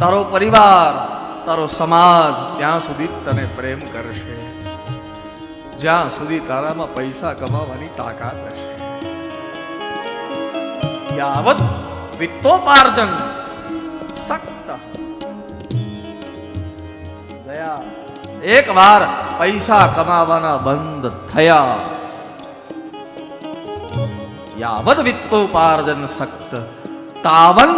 તારો પરિવાર, તારો સમાજ ત્યાં સુધી તને પ્રેમ કરશે. જ્યાં સુધી તારામાં પૈસા કમાવાની તાકાત હશે. યાવત વિત્તોપાર્જન સક્ત. ગયા એક વાર પૈસા કમાવાના બંધ થયા. યાવદ વિત્તોપાર્જન સક્ત. તાવન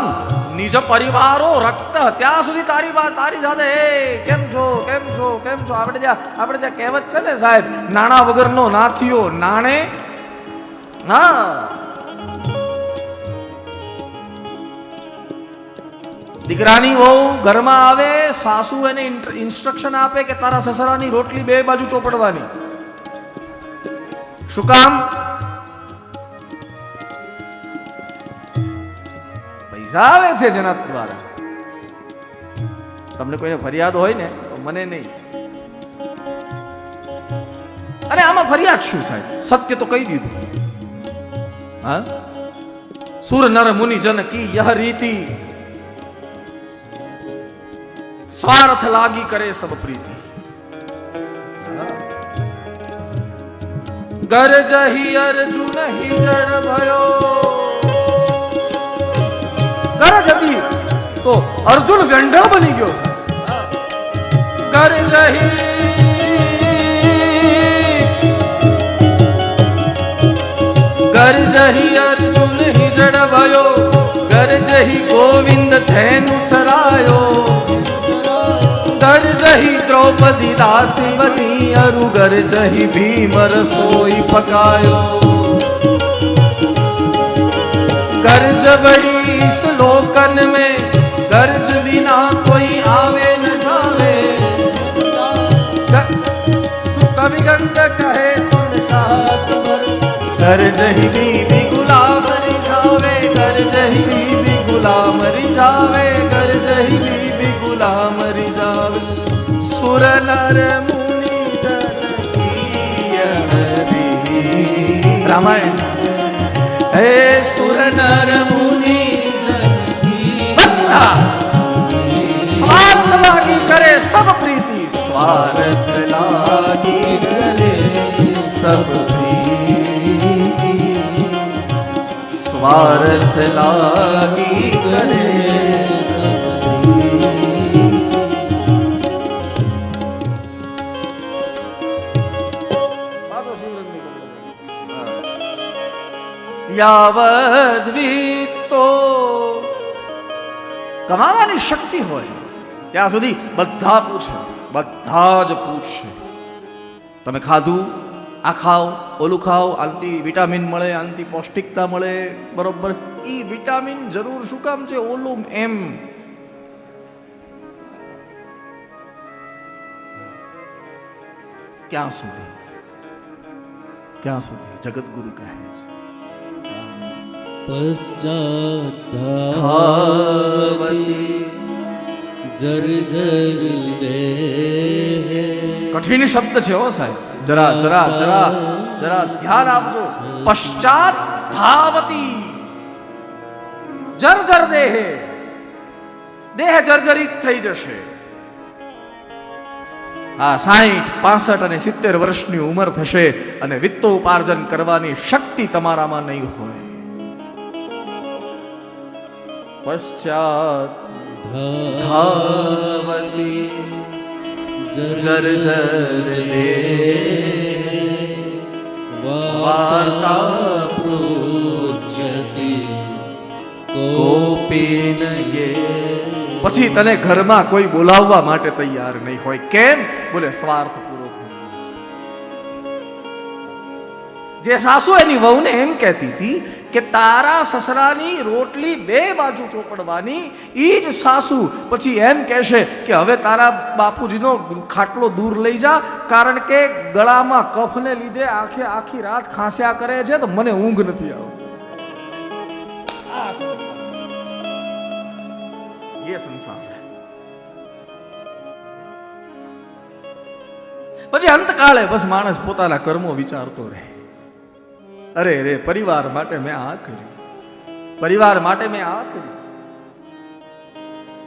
નિજ પરિવારો રક્ત. ત્યાં સુધી તારી વાત તારી સાથે, એ, કેમ છો? કેમ છો? કેમ છો? આપણે ત્યાં આપણે ત્યાં કહેવત છે ને સાહેબ, નાણા વગરનો નાથીઓ નાણે ના. દીકરાની વહુ ઘરમાં આવે, સાસુ એને ઇન્સ્ટ્રક્શન આપે કે તારા સસરાની રોટલી બે બાજુ ચોપડવાની. શું કામ? આવે છે જનક દ્વારા તમને કોઈને ફરિયાદ હોય ને, તો મને નહીં. અરે, આમાં ફરિયાદ શું સાહેબ? સત્ય તો કહી દીધું. હા? સુર નર મુનિ જન કી યહ રીતિ? સ્વાર્થ લાગી કરે સબ પ્રીતિ. ગરજ અર્જુન હિ જડ ભયો. તો અર્જુન વ્યંઢળ બની ગયો છે ગરજ હિ ગરજ હિ અર્જુન હિ જડ ભયો ગરજ હિ ગોવિંદ ધેનુ ચરાયો ગરજહી દ્રૌપદી દાસીવતી અરુ ગરજહી ભીમ રસોઈ પકાયો ગરજ બડી इस लोकन में कर्ज बिना कोई आवे न जावे। सुकवि गंग कहे सुन सात भर। कर्ज ही बीबी गुलाम मरी जावे, दर्ज ही बीबी गुलाम मरी जावे, दर्ज ही बीबी गुलाम मरी जावे। सुर नर मुनि जन की रामायण। हे सुर नर मुनि બધા સ્વાર્થ લાગી કરે સબ પ્રીતિ સ્વાર્થ લાગી કરે સબ પ્રીતિ સ્વાર્થ લાગી કરે યાવદ વિત્તો કમાવાની શક્તિ હોય, ત્યાં સુધી બધા પૂછે, બધા જ પૂછશે તમે ખાધું? આ ખાઓ, ઓલું ખાઓ, આનથી વિટામિન મળે, આનથી પૌષ્ટિકતા મળે, બરોબર? એ વિટામિન જરૂર શું કામ છે? ઓલું એમ. ક્યાં સુધી? ક્યાં સુધી? જગતગુરુ કહે છે. કઠિન શબ્દ છે હો સાહેબ. જરા જરા જરા જરા ધ્યાન આપજો. પશ્ચાત ધાવતી જર્જર દેહે. દેહ જર્જરિત થઈ જશે. આ સાહીઠ, પાસઠ અને સિત્તેર વર્ષની ઉંમર થશે અને વિત્તો ઉપાર્જન કરવાની શક્તિ તમારામાં નહીં હોય. પશ્ચાત ધાવતી જર દેહ વાર્તા પૃચ્છતિ કોપી ગે પછી તને ઘરમાં કોઈ બોલાવવા માટે તૈયાર નહીં હોય. કેમ? બોલે સ્વાર્થ જે સાસુ એની વહુને એમ કહેતી હતી કે તારા સસરાની રોટલી બે બાજુ ચોપડવાની એ જ સાસુ પછી એમ કહેશે કે હવે તારા બાપુજીનો ખાટલો દૂર લઈ જા, કારણ કે ગળામાં કફને લીધે આખે આખી રાત ખાંસ્યા કરે છે તો મને ઊંઘ નથી આવતી. સંસાર પછી અંતકાળે બસ માણસ પોતાના કર્મો વિચારતો રહે. અરે રે પરિવાર માટે મેં આ કર્યું. પરિવાર માટે મેં આ કર્યું.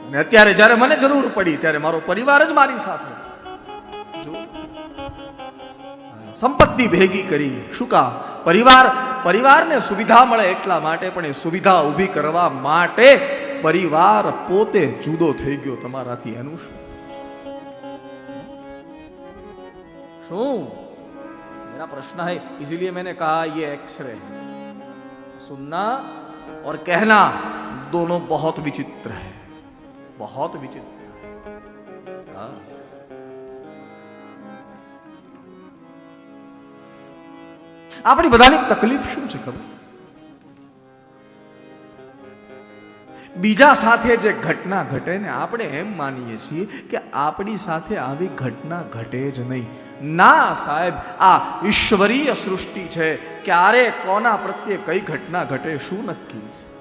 અને અત્યારે જ્યારે મને જરૂર પડી ત્યારે મારો પરિવાર જ મારી સાથે. સંપત્તિ ભેગી કરી. શું કા પરિવાર, પરિવારને સુવિધા મળે એટલા માટે, પણ એ સુવિધા ઊભી કરવા માટે પરિવાર પોતે જુદો થઈ ગયો તમારાથી. એનું શું? શું? मेरा प्रश्न है इसीलिए मैंने कहा ये एक्सरे सुनना और कहना दोनों बहुत विचित्र है बहुत विचित्र है। हाँ। આપણી બધાની તકલીફ શું છે ખબર બીજા સાથે જે ઘટના ઘટે ને આપણે એમ માનીએ છીએ કે આપણી સાથે આવી ઘટના ઘટે જ નહીં. ના સાહેબ, આ ઈશ્વરીય સૃષ્ટિ છે. ક્યારે, કોના પ્રત્યે કઈ ઘટના ઘટે શું નક્કી છે?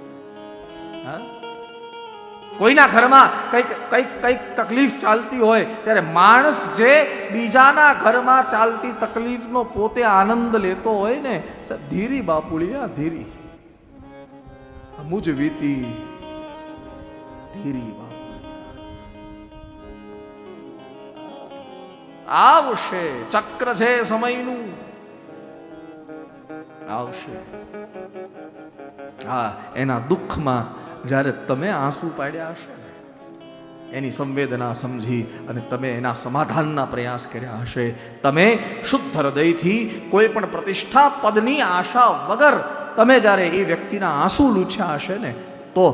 કોઈના ઘરમાં કંઈક કંઈક કંઈક તકલીફ ચાલતી હોય ત્યારે માણસ જે બીજાના ઘરમાં ચાલતી તકલીફનો પોતે આનંદ લેતો હોય ને ધીરી બાપુળી આ ધીરી. મુજ વીતી. ધીરી આવશે ચક્ર છે સમયનું આવશે હા એના દુઃખમાં જ્યારે તમે આંસુ પાડ્યા હશે એની સંવેદના સમજી અને તમે એના સમાધાનના પ્રયાસ કર્યા હશે તમે શુદ્ધ હૃદયથી કોઈ પણ પ્રતિષ્ઠા પદની આશા વગર તમે જ્યારે એ વ્યક્તિના આંસુ લૂછ્યા હશે ને તો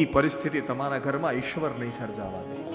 એ પરિસ્થિતિ તમારા ઘરમાં ઈશ્વર નહીં સર્જાવા દે.